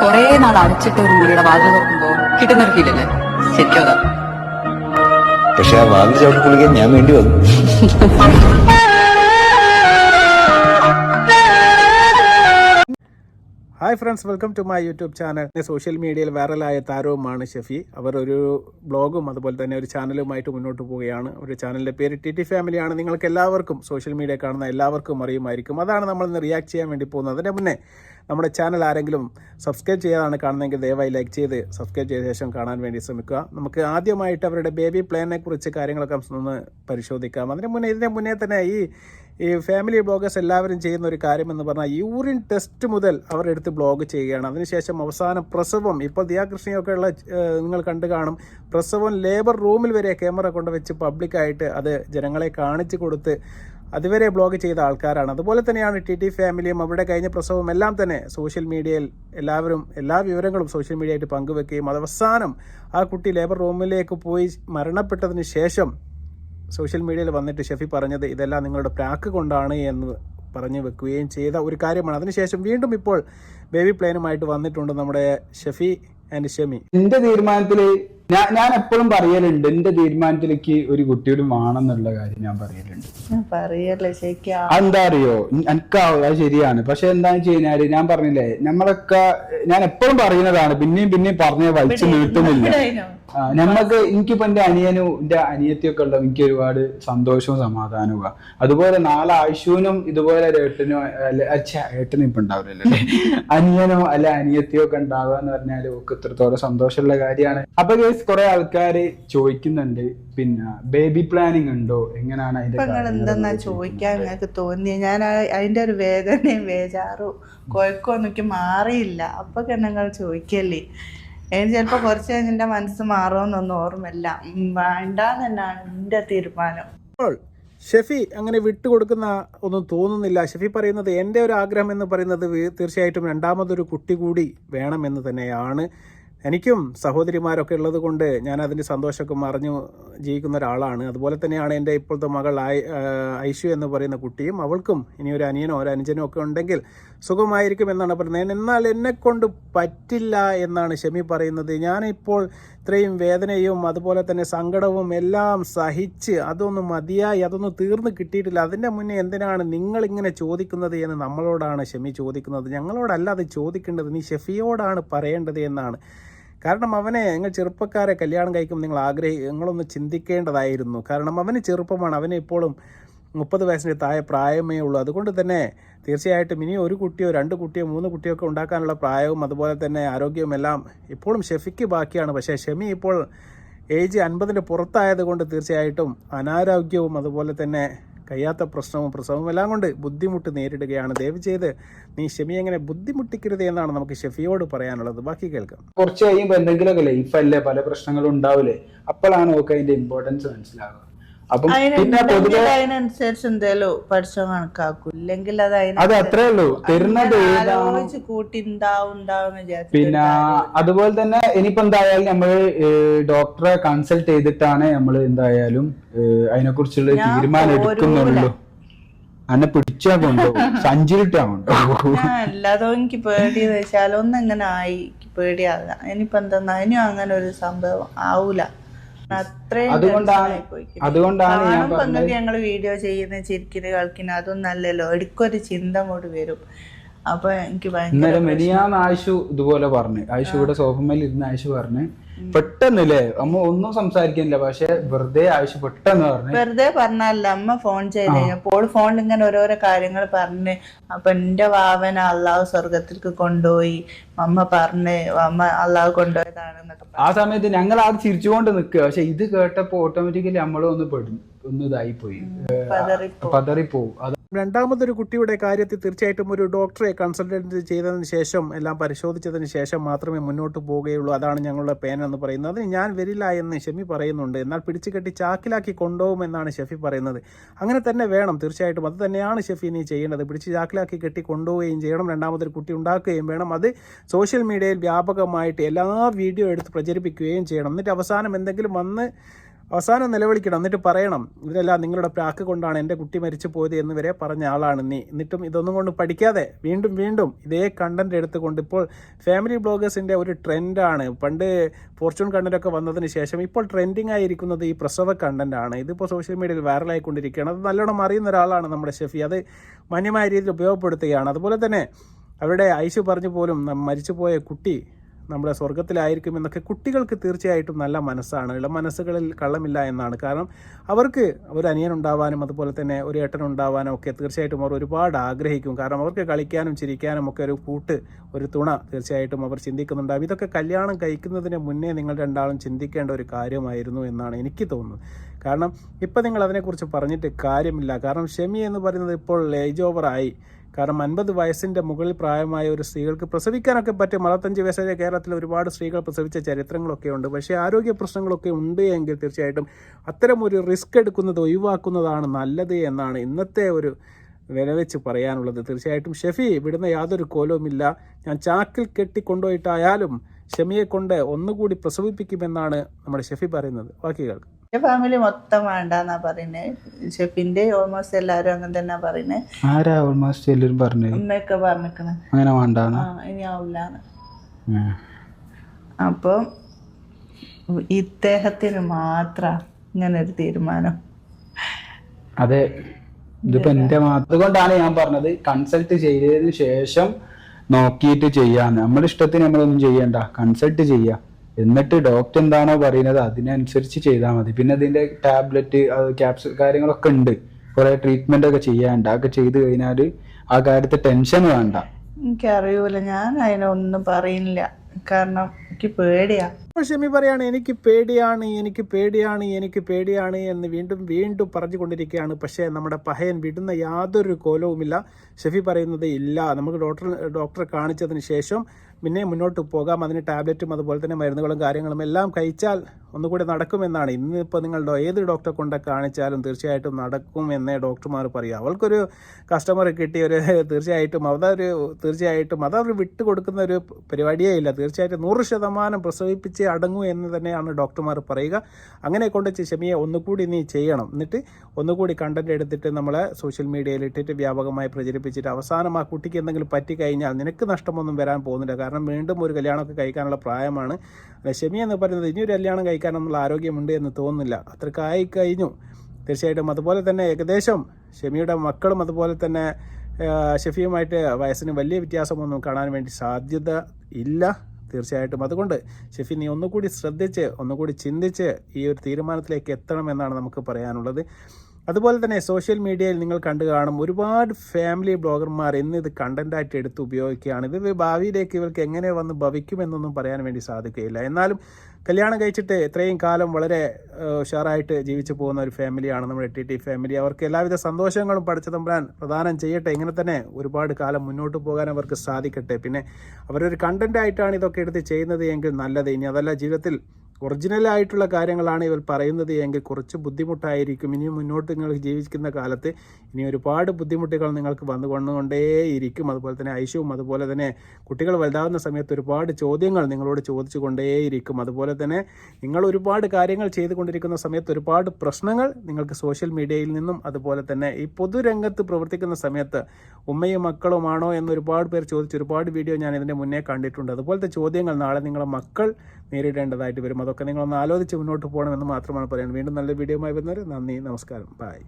കൊറേ നാൾ അടച്ചിട്ട് ഒരു മുറിയുടെ വാതിൽ തുറക്കുമ്പോ കിട്ടുന്നൊരു ഫീലല്ലേ ശരിക്കും അതാ. പക്ഷെ ആ വാതിൽ ചവിട്ടി കുളിക്കാൻ ഞാൻ വേണ്ടി വന്നു. Hi friends welcome to my YouTube channel social മീഡിയയിൽ വൈറലായ താരവുമാണ് ഷെഫി. അവർ ഒരു ബ്ലോഗും അതുപോലെ തന്നെ ഒരു ചാനലുമായിട്ട് മുന്നോട്ട് പോവുകയാണ്. ഒരു ചാനലിന്റെ പേര് ടി ടി ഫാമിലിയാണ് നിങ്ങൾക്ക് എല്ലാവർക്കും സോഷ്യൽ മീഡിയ കാണുന്ന എല്ലാവർക്കും അറിയുമായിരിക്കും. അതാണ് നമ്മൾ ഇന്ന് റിയാക്ട് ചെയ്യാൻ വേണ്ടി പോകുന്നത്. അതിന്റെ മുന്നേ നമ്മുടെ ചാനൽ ആരെങ്കിലും സബ്സ്ക്രൈബ് ചെയ്യാതാണ് കാണുന്നതെങ്കിൽ ദയവായി ലൈക്ക് ചെയ്ത് സബ്സ്ക്രൈബ് ചെയ്ത ശേഷം കാണാൻ വേണ്ടി ശ്രമിക്കുക. നമുക്ക് ആദ്യമായിട്ട് അവരുടെ ബേബി പ്ലാനിനെ കുറിച്ച് കാര്യങ്ങളൊക്കെ ഒന്ന് പരിശോധിക്കാം. അതിന് മുന്നേ ഇതിന് മുന്നേ തന്നെ ഈ ഈ ഫാമിലി ബ്ലോഗേഴ്സ് എല്ലാവരും ചെയ്യുന്ന ഒരു കാര്യം എന്ന് പറഞ്ഞാൽ യൂറിൻ ടെസ്റ്റ് മുതൽ അവരെടുത്ത് ബ്ലോഗ് ചെയ്യുകയാണ്. അതിനുശേഷം അവസാനം പ്രസവം ഇപ്പോൾ ദിയാകൃഷ്ണയൊക്കെ ഉള്ള നിങ്ങൾ കണ്ടു കാണും. പ്രസവം ലേബർ റൂമിൽ വരെ ക്യാമറ കൊണ്ടുവച്ച് പബ്ലിക്കായിട്ട് അത് ജനങ്ങളെ കാണിച്ചു കൊടുത്ത് അതുവരെ ബ്ലോഗ് ചെയ്ത ആൾക്കാരാണ്. അതുപോലെ തന്നെയാണ് ടി ടി ഫാമിലിയും അവിടെ കഴിഞ്ഞ പ്രസവം എല്ലാം തന്നെ സോഷ്യൽ മീഡിയയിൽ എല്ലാവരും എല്ലാ വിവരങ്ങളും സോഷ്യൽ മീഡിയ ആയിട്ട് പങ്കുവെക്കുകയും അവസാനം ആ കുട്ടി ലേബർ റൂമിലേക്ക് പോയി മരണപ്പെട്ടതിന് ശേഷം സോഷ്യൽ മീഡിയയിൽ വന്നിട്ട് ഷെഫി പറഞ്ഞത് ഇതെല്ലാം നിങ്ങളുടെ പ്രാക്ക് കൊണ്ടാണ് എന്ന് പറഞ്ഞു വെക്കുകയും ചെയ്ത ഒരു കാര്യമാണ്. അതിനുശേഷം വീണ്ടും ഇപ്പോൾ ബേബി പ്ലാനുമായിട്ട് വന്നിട്ടുണ്ട് നമ്മുടെ ഷെഫി ആൻഡ് ഷെമി. എന്റെ തീരുമാനത്തിൽ ഞാൻ ഞാൻ എപ്പോഴും പറയലുണ്ട് എന്റെ തീരുമാനത്തിലേക്ക് ഒരു കുട്ടിയോട് വേണമെന്നുള്ള കാര്യം ഞാൻ പറയലുണ്ട്. എന്താ അറിയോ? എനിക്ക് അത് ശരിയാണ്. പക്ഷെ എന്താന്ന് വെച്ച് കഴിഞ്ഞാൽ ഞാൻ പറഞ്ഞില്ലേ നമ്മളൊക്കെ ഞാൻ എപ്പോഴും പറയുന്നതാണ് പിന്നെയും പിന്നെയും പറഞ്ഞ വലിച്ചു നീട്ടുന്നില്ല. നമ്മക്ക് എനിക്കിപ്പോ എന്റെ അനിയനും എന്റെ അനിയത്തിയൊക്കെ ഉള്ളത് എനിക്ക് ഒരുപാട് സന്തോഷവും സമാധാനവും അതുപോലെ നാളെ ആയുഷുവിനും ഇതുപോലെ ഒരു ഏട്ടനോ അല്ല അച്ഛാ ഏട്ടനും ഇപ്പൊ ഉണ്ടാവില്ലല്ലേ അനിയനോ അല്ല അനിയത്തിയോ ഒക്കെ ഉണ്ടാവുക എന്ന് പറഞ്ഞാൽ ഒക്കെ ഇത്രത്തോളം സന്തോഷമുള്ള കാര്യമാണ്. അപ്പൊ കേസ് കുറെ ആൾക്കാര് ചോദിക്കുന്നുണ്ട് പിന്നെ ബേബി പ്ലാനിങ് ഉണ്ടോ? എങ്ങനെയാണ് അതിന്റെ എന്തെന്നാ ചോദിക്കാൻ നിങ്ങൾക്ക് തോന്നിയ? ഞാൻ അതിന്റെ ഒരു വേദനയും വേജാറും കൊഴക്കോ എന്നൊക്കെ മാറിയില്ല. അപ്പൊ നിങ്ങൾ ചോദിക്കല്ലേ? എനിക്ക് ചിലപ്പോ കുറച്ച് എന്റെ മനസ്സ് മാറുമെന്നൊന്നും ഓർമ്മയില്ല. ഉം, വേണ്ടാന്ന് തന്നെയാണ് തീരുമാനം. ഷെഫി അങ്ങനെ വിട്ടുകൊടുക്കുന്ന ഒന്നും തോന്നുന്നില്ല. ഷെഫി പറയുന്നത് എന്റെ ഒരു ആഗ്രഹം എന്ന് പറയുന്നത് തീർച്ചയായിട്ടും രണ്ടാമതൊരു കുട്ടി കൂടി വേണമെന്ന് തന്നെയാണ്. എനിക്കും സഹോദരിമാരൊക്കെ ഉള്ളത് കൊണ്ട് ഞാൻ അതിന്റെ സന്തോഷമൊക്കെ മറിഞ്ഞു ജീവിക്കുന്ന ഒരാളാണ്. അതുപോലെ തന്നെയാണ് എന്റെ ഇപ്പോഴത്തെ മകൾ ഐഷു എന്ന് പറയുന്ന കുട്ടിയും അവൾക്കും ഇനി ഒരു അനിയനോ ഒരു അനുജനോ ഒക്കെ ഉണ്ടെങ്കിൽ സുഖമായിരിക്കും എന്നാണ് പറയുന്നത്. എന്നാൽ എന്നെക്കൊണ്ട് പറ്റില്ല എന്നാണ് ഷെമി പറയുന്നത്. ഞാനിപ്പോൾ ഇത്രയും വേദനയും അതുപോലെ തന്നെ സങ്കടവും എല്ലാം സഹിച്ച് അതൊന്നും മതിയായി അതൊന്നും തീർന്നു കിട്ടിയിട്ടില്ല. അതിന്റെ മുന്നേ എന്തിനാണ് നിങ്ങളിങ്ങനെ ചോദിക്കുന്നത് എന്ന് നമ്മളോടാണ് ഷെമി ചോദിക്കുന്നത്. ഞങ്ങളോടല്ല അത് ചോദിക്കേണ്ടത്. നീ ഷെഫിയോടാണ് പറയേണ്ടത് എന്നാണ്. കാരണം അവനെ നിങ്ങൾ ചെറുപ്പക്കാരെ കല്യാണം കഴിക്കുമ്പോൾ നിങ്ങൾ ആഗ്രഹി നിങ്ങളൊന്ന് ചിന്തിക്കേണ്ടതായിരുന്നു. കാരണം അവന് ചെറുപ്പമാണ്. അവനെ ഇപ്പോഴും മുപ്പത് വയസ്സിന്റെ താഴെ പ്രായമേ ഉള്ളൂ. അതുകൊണ്ട് തന്നെ തീർച്ചയായിട്ടും ഇനി ഒരു കുട്ടിയോ രണ്ട് കുട്ടിയോ മൂന്ന് കുട്ടിയോ ഒക്കെ ഉണ്ടാക്കാനുള്ള പ്രായവും അതുപോലെ തന്നെ ആരോഗ്യവും എല്ലാം ഇപ്പോഴും ഷെഫിക്ക് ബാക്കിയാണ്. പക്ഷേ ഷെമി ഇപ്പോൾ ഏജ് അൻപതിന്റെ പുറത്തായത് കൊണ്ട് തീർച്ചയായിട്ടും അനാരോഗ്യവും അതുപോലെ തന്നെ കഴിയാത്ത പ്രശ്നവും പ്രസവവും എല്ലാം കൊണ്ട് ബുദ്ധിമുട്ട് നേരിടുകയാണ്. ദയവ് ചെയ്ത് നീ ഷെമി എങ്ങനെ ബുദ്ധിമുട്ടിക്കരുത് എന്നാണ് നമുക്ക് ഷെഫിയോട് പറയാനുള്ളത്. ബാക്കി കേൾക്കാം. കുറച്ച് കഴിയുമ്പോൾ എന്തെങ്കിലുമൊക്കെ ലൈഫല്ലേ പല പ്രശ്നങ്ങളും ഉണ്ടാവില്ലേ? അപ്പോഴാണ് ഒക്കെ അതിന്റെ ഇമ്പോർട്ടൻസ് മനസ്സിലാവുക. അപ്പം പിന്നെ പൊതുവെ അതിനുണ്ടെങ്കിൽ അതിനനുസരിച്ച് എന്തേലും പഠിച്ചോ കണക്കാക്കും. ഇല്ലെങ്കിൽ അത് അത് അത്രേ ഉള്ളൂ. തരുന്നത് പിന്നെ അതുപോലെ തന്നെ ഇനിയിപ്പോ എന്തായാലും നമ്മൾ ഡോക്ടറെ കൺസൾട്ട് ചെയ്തിട്ടാണ് നമ്മൾ എന്തായാലും അതിനെ കുറിച്ചുള്ള തീരുമാനം എടുക്കുന്നുള്ളൂ. അന്നെ പിടിച്ചാ കൊണ്ടുപോകും. സഞ്ചിരിട്ടാ കൊണ്ടുപോകും. അല്ലാതോ എനിക്ക് പേടിയെന്ന് വെച്ചാൽ ഒന്നെങ്ങനെ ആയി പേടിയാകാം. ഇനിയിപ്പോ എന്താ ഇനിയും അങ്ങനെ ഒരു സംഭവം ആവൂല. അതുകൊണ്ടാണ്- അതുകൊണ്ടാണ് കാണുമ്പോ പറഞ്ഞത്. വീഡിയോ ചെയ്യുന്ന ചിരിക്കുന്ന കളിക്കുന്ന അതൊന്നും അല്ലല്ലോ എടുക്കൊരു ചിന്ത അങ്ങോട്ട് വരും. അപ്പൊ എനിക്ക് ഭയങ്കര ഇന്നലെ മെനിയാന്ന് ആയിഷു ഇതുപോലെ പറഞ്ഞു. ആയിഷു ഇവിടെ സോഫമേൽ ഇരുന്ന് ആയിഷു പറഞ്ഞു. പെട്ടെന്നില്ലേ? അമ്മ ഒന്നും സംസാരിക്കുന്നില്ല. പക്ഷെ വെറുതെ ആവശ്യം പെട്ടെന്ന് പറഞ്ഞു. വെറുതെ പറഞ്ഞല്ല. അമ്മ ഫോൺ ചെയ്ത് കഴിഞ്ഞപ്പോൾ ഫോണിൽ ഇങ്ങനെ ഓരോരോ കാര്യങ്ങൾ പറഞ്ഞ്. അപ്പൊ എന്റെ വാവന അള്ളാഹു സ്വർഗത്തിലേക്ക് കൊണ്ടുപോയി. അമ്മ പറഞ്ഞ് അമ്മ അള്ളാഹു കൊണ്ടുപോയതാണെന്നൊക്കെ ആ സമയത്ത് ഞങ്ങൾ അത് ചിരിച്ചുകൊണ്ട് നിൽക്കുക. പക്ഷെ ഇത് കേട്ടപ്പോ ഓട്ടോമാറ്റിക്കലി നമ്മളും ഒന്ന് പെടും. ഒന്ന് ഇതായി പോയി. പതറിപ്പോ പതറിപ്പോവും. അത് രണ്ടാമതൊരു കുട്ടിയുടെ കാര്യത്തിൽ തീർച്ചയായിട്ടും ഒരു ഡോക്ടറെ കൺസൾട്ടന്റ് ചെയ്തതിന് ശേഷം എല്ലാം പരിശോധിച്ചതിന് ശേഷം മാത്രമേ മുന്നോട്ട് പോവുകയുള്ളൂ അതാണ് ഞങ്ങളുടെ പേന എന്ന് പറയുന്നത്. അതിന് ഞാൻ വരില്ല എന്ന് ഷെഫി പറയുന്നുണ്ട്. എന്നാൽ പിടിച്ചു കെട്ടി ചാക്കിലാക്കി കൊണ്ടുപോകുമെന്നാണ് ഷെഫി പറയുന്നത്. അങ്ങനെ തന്നെ വേണം. തീർച്ചയായിട്ടും അത് തന്നെയാണ് ഷെഫി നീ ചെയ്യേണ്ടത്. പിടിച്ച് ചാക്കിലാക്കി കെട്ടി കൊണ്ടുപോവുകയും ചെയ്യണം. രണ്ടാമതൊരു കുട്ടി ഉണ്ടാക്കുകയും വേണം. അത് സോഷ്യൽ മീഡിയയിൽ വ്യാപകമായിട്ട് എല്ലാ വീഡിയോ എടുത്ത് പ്രചരിപ്പിക്കുകയും ചെയ്യണം. എന്നിട്ട് അവസാനം എന്തെങ്കിലും വന്ന് അവസാനം നിലവിളിക്കണം എന്നിട്ട് പറയണം. ഇതെല്ലാം നിങ്ങളുടെ പ്രാക്ക് കൊണ്ടാണ് എന്റെ കുട്ടി മരിച്ചു പോയത് എന്ന് വരെ പറഞ്ഞ ആളാണ് നീ. എന്നിട്ടും ഇതൊന്നും കൊണ്ട് പഠിക്കാതെ വീണ്ടും വീണ്ടും ഇതേ കണ്ടന്റ് എടുത്തുകൊണ്ട് ഇപ്പോൾ ഫാമിലി ബ്ലോഗേഴ്സിന്റെ ഒരു ട്രെൻഡാണ് പണ്ട് ഫോർച്യൂൺ കണ്ടന്റൊക്കെ വന്നതിന് ശേഷം ഇപ്പോൾ ട്രെൻഡിങ് ആയിരിക്കുന്നത് ഈ പ്രസവ കണ്ടന്റാണ് ഇതിപ്പോൾ സോഷ്യൽ മീഡിയയിൽ വൈറലായിക്കൊണ്ടിരിക്കുകയാണ് അത് നല്ലോണം അറിയുന്ന ഒരാളാണ് നമ്മുടെ ഷെഫി. അത് മാന്യമായ രീതിയിൽ ഉപയോഗപ്പെടുത്തുകയാണ്. അതുപോലെ തന്നെ അവരുടെ ഐശു പറഞ്ഞു പോലും മരിച്ചു മരിച്ചുപോയ കുട്ടി നമ്മുടെ സ്വർഗത്തിലായിരിക്കും എന്നൊക്കെ കുട്ടികൾക്ക് തീർച്ചയായിട്ടും നല്ല മനസ്സാണ്. ഇളം മനസ്സുകളിൽ കള്ളമില്ല എന്നാണ്. കാരണം അവർക്ക് ഒരു അനിയൻ ഉണ്ടാവാനും അതുപോലെ തന്നെ ഒരു ഏട്ടൻ ഉണ്ടാവാനും ഒക്കെ തീർച്ചയായിട്ടും അവർ ഒരുപാട് ആഗ്രഹിക്കും. കാരണം അവർക്ക് കളിക്കാനും ചിരിക്കാനും ഒക്കെ ഒരു കൂട്ട് ഒരു തുണ തീർച്ചയായിട്ടും അവർ ചിന്തിക്കുന്നുണ്ടാവും. ഇതൊക്കെ കല്യാണം കഴിക്കുന്നതിന് മുന്നേ നിങ്ങൾ രണ്ടാളും ചിന്തിക്കേണ്ട ഒരു കാര്യമായിരുന്നു എന്നാണ് എനിക്ക് തോന്നുന്നത്. കാരണം ഇപ്പം നിങ്ങൾ അതിനെക്കുറിച്ച് പറഞ്ഞിട്ട് കാര്യമില്ല. കാരണം ഷെമി എന്ന് പറയുന്നത് ഇപ്പോൾ ഏജ് ഓവറായി കാരണം അൻപത് വയസ്സിന്റെ മുകളിൽ പ്രായമായ ഒരു സ്ത്രീകൾക്ക് പ്രസവിക്കാനൊക്കെ പറ്റും അറുപത്തഞ്ച് വയസ്സായ കേരളത്തിൽ ഒരുപാട് സ്ത്രീകൾ പ്രസവിച്ച ചരിത്രങ്ങളൊക്കെ ഉണ്ട്. പക്ഷേ ആരോഗ്യ പ്രശ്നങ്ങളൊക്കെ ഉണ്ട് എങ്കിൽ തീർച്ചയായിട്ടും അത്തരം ഒരു റിസ്ക് എടുക്കുന്നത് ഒഴിവാക്കുന്നതാണ് നല്ലത് എന്നാണ് ഇന്നത്തെ ഒരു വില വെച്ച് പറയാനുള്ളത്. തീർച്ചയായിട്ടും ഷെഫി വിടുന്ന യാതൊരു കോലവുമില്ല. ഞാൻ ചാക്കിൽ കെട്ടിക്കൊണ്ടുപോയിട്ടായാലും ഷെമിയെ കൊണ്ട് ഒന്നുകൂടി പ്രസവിപ്പിക്കുമെന്നാണ് നമ്മുടെ ഷെഫി പറയുന്നത്. ബാക്കികൾ എന്റെ ഫാമിലി മൊത്തം വേണ്ടെന്നാ പറയുന്നത് ഷെഫിന്റെ ഓൾമോസ്റ്റ് എല്ലാരും അങ്ങനെ തന്നെ പറയുന്നത് ആരാ ഓൾമോസ്റ്റ് എല്ലാരും പറഞ്ഞു ഉമ്മയൊക്കെ പറഞ്ഞിക്കണ് അങ്ങനെ വേണ്ടാന്ന്? ഇനി ആവില്ലാന്ന് അപ്പം ഇദ്ദേഹത്തിന് മാത്രം ഇങ്ങനെ ഒരു തീരുമാനം. അതെ. ഇതിപ്പോ എന്റെ മാത്രം അതുകൊണ്ടാണ് ഞാൻ പറഞ്ഞത് കൺസൾട്ട് ചെയ്തതിന് ശേഷം നോക്കിയിട്ട് ചെയ്യാന്ന്. നമ്മുടെ ഇഷ്ടത്തിന് നമ്മളൊന്നും ചെയ്യണ്ട. കൺസൾട്ട് ചെയ്യാം. എന്നിട്ട് ഡോക്ടർ എന്താണോ പറയുന്നത് അതിനനുസരിച്ച് ചെയ്താൽ മതി. പിന്നെ അതിന്റെ ടാബ്ലറ്റ് ക്യാപ്സ് കാര്യങ്ങളൊക്കെ ഉണ്ട്. കുറെ ട്രീറ്റ്മെന്റ് ഒക്കെ ചെയ്യാണ്ട് അതൊക്കെ ചെയ്ത് കഴിഞ്ഞാൽ ആ കാര്യത്തിൽ ടെൻഷൻ വേണ്ട. എനിക്കറിയൂല. ഞാൻ അതിനൊന്നും പറയുന്നില്ല. കാരണം എനിക്ക് പേടിയാ. ഷമി ഷെമി പറയാണ് എനിക്ക് പേടിയാണ് എനിക്ക് പേടിയാണ് എനിക്ക് പേടിയാണ് എന്ന് വീണ്ടും വീണ്ടും പറഞ്ഞുകൊണ്ടിരിക്കുകയാണ്. പക്ഷേ നമ്മുടെ പഹയൻ വിടുന്ന യാതൊരു കോലവുമില്ല. ഷെഫി പറയുന്നത് ഇല്ല. നമുക്ക് ഡോക്ടർ ഡോക്ടറെ കാണിച്ചതിന് ശേഷം പിന്നെ മുന്നോട്ട് പോകാം. അതിന് ടാബ്ലറ്റും അതുപോലെ തന്നെ മരുന്നുകളും കാര്യങ്ങളും എല്ലാം കഴിച്ചാൽ ഒന്നുകൂടി നടക്കുമെന്നാണ്. ഇന്നിപ്പോൾ നിങ്ങൾ ഏത് ഡോക്ടറെ കൊണ്ട് കാണിച്ചാലും തീർച്ചയായിട്ടും നടക്കും എന്നേ ഡോക്ടർമാർ പറയും. അവൾക്കൊരു കസ്റ്റമർ കിട്ടിയ ഒരു തീർച്ചയായിട്ടും അതൊരു തീർച്ചയായിട്ടും അതവർ വിട്ടു കൊടുക്കുന്ന ഒരു പരിപാടിയേ ഇല്ല. തീർച്ചയായിട്ടും നൂറ് ശതമാനം പ്രസവിപ്പിച്ച് അടങ്ങൂ എന്ന് തന്നെയാണ് ഡോക്ടർമാർ പറയുക. അങ്ങനെ കൊണ്ട് ചെമിയെ ഒന്നുകൂടി നീ ചെയ്യണം. എന്നിട്ട് ഒന്നുകൂടി കണ്ടന്റ് എടുത്തിട്ട് നമ്മളെ സോഷ്യൽ മീഡിയയിൽ ഇട്ടിട്ട് വ്യാപകമായി പ്രചരിപ്പിച്ചിട്ട് അവസാനം ആ കുട്ടിക്ക് എന്തെങ്കിലും പറ്റിക്കഴിഞ്ഞാൽ നിനക്ക് നഷ്ടമൊന്നും വരാൻ പോകുന്നില്ല. കാരണം വീണ്ടും ഒരു കല്യാണമൊക്കെ കഴിക്കാനുള്ള പ്രായമാണ്. ലക്ഷ്മി ഷെമി എന്ന് പറയുന്നത് ഇനി ഒരു കല്യാണം കഴിക്കാനുള്ള ആരോഗ്യമുണ്ട് എന്ന് തോന്നുന്നില്ല. അത്രക്കായി കഴിഞ്ഞു. തീർച്ചയായിട്ടും അതുപോലെ തന്നെ ഏകദേശം ഷെമിയുടെ മക്കളും അതുപോലെ തന്നെ ഷെഫിയുമായിട്ട് വയസ്സിന് വലിയ വ്യത്യാസമൊന്നും കാണാൻ വേണ്ടി സാധ്യത ഇല്ല. തീർച്ചയായിട്ടും അതുകൊണ്ട് ഷെഫി നീ ഒന്നുകൂടി ശ്രദ്ധിച്ച് ഒന്നുകൂടി ചിന്തിച്ച് ഈ ഒരു തീരുമാനത്തിലേക്ക് എത്തണമെന്നാണ് നമുക്ക് പറയാനുള്ളത്. അതുപോലെ തന്നെ സോഷ്യൽ മീഡിയയിൽ നിങ്ങൾ കണ്ടു കാണും ഒരുപാട് ഫാമിലി ബ്ലോഗർമാർ ഇന്ന് ഇത് കണ്ടന്റായിട്ട് എടുത്ത് ഉപയോഗിക്കുകയാണ്. ഇത് ഭാവിയിലേക്ക് ഇവർക്ക് എങ്ങനെ വന്ന് ഭവിക്കുമെന്നൊന്നും പറയാൻ വേണ്ടി സാധിക്കുകയില്ല. എന്നാലും കല്യാണം കഴിച്ചിട്ട് ഇത്രയും കാലം വളരെ ഉഷാറായിട്ട് ജീവിച്ചു പോകുന്ന ഒരു ഫാമിലിയാണ് നമ്മുടെ ടി ടി ഫാമിലി അവർക്ക് എല്ലാവിധ സന്തോഷങ്ങളും പഠിച്ചു തമ്പുരാൻ പ്രദാനം ചെയ്യട്ടെ. ഇങ്ങനെ തന്നെ ഒരുപാട് കാലം മുന്നോട്ട് പോകാൻ അവർക്ക് സാധിക്കട്ടെ. പിന്നെ അവരൊരു കണ്ടന്റായിട്ടാണ് ഇതൊക്കെ എടുത്ത് ചെയ്യുന്നത് എങ്കിൽ നല്ലത്. ഇനി അതല്ല ജീവിതത്തിൽ ഒറിജിനൽ ആയിട്ടുള്ള കാര്യങ്ങളാണ് ഇവർ പറയുന്നത്. എങ്കിൽ കുറച്ച് ബുദ്ധിമുട്ടായിരിക്കും. ഇനി മുന്നോട്ട് നിങ്ങൾ ജീവിക്കുന്ന കാലത്ത് ഇനി ഒരുപാട് ബുദ്ധിമുട്ടുകൾ നിങ്ങൾക്ക് വന്നു കൊണ്ടുകൊണ്ടേയിരിക്കും അതുപോലെ തന്നെ ഐശ്യവും അതുപോലെ തന്നെ കുട്ടികൾ വലുതാവുന്ന സമയത്ത് ഒരുപാട് ചോദ്യങ്ങൾ നിങ്ങളോട് ചോദിച്ചു കൊണ്ടേയിരിക്കും. അതുപോലെ തന്നെ നിങ്ങൾ ഒരുപാട് കാര്യങ്ങൾ ചെയ്തുകൊണ്ടിരിക്കുന്ന സമയത്ത് ഒരുപാട് പ്രശ്നങ്ങൾ നിങ്ങൾക്ക് സോഷ്യൽ മീഡിയയിൽ നിന്നും അതുപോലെ തന്നെ ഈ പൊതുരംഗത്ത് പ്രവർത്തിക്കുന്ന സമയത്ത് ഉമ്മയും മക്കളുമാണോ എന്ന് ഒരുപാട് പേർ ചോദിച്ച് ഒരുപാട് വീഡിയോ ഞാൻ ഇതിന്റെ മുന്നേ കണ്ടിട്ടുണ്ട്. അതുപോലത്തെ ചോദ്യങ്ങൾ നാളെ നിങ്ങളുടെ മക്കൾ നേരിടേണ്ടതായിട്ട് വരും. അതൊക്കെ നിങ്ങളൊന്ന് ആലോചിച്ച് മുന്നോട്ട് പോകണമെന്ന് മാത്രമാണ് പറയുന്നത്. വീണ്ടും നല്ല വീഡിയോ ആയി വരുന്നവർ നന്ദി നമസ്കാരം. ബൈ